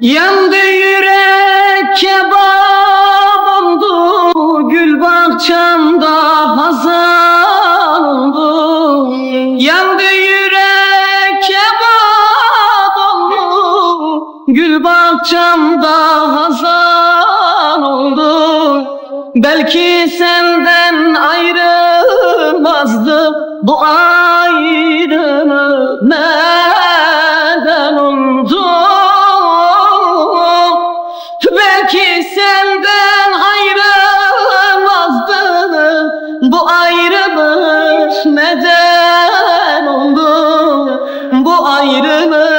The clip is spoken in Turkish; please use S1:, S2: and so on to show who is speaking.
S1: Yandı yürek kebap oldu Gül bahçemde hazan oldu. Yandı yürek kebap oldu Gül bahçemde hazan oldu. Belki senden ayrılmazdı bu ayrılık Belki senden ayrılmazdım Bu ayrılık neden oldu? Bu ayrılık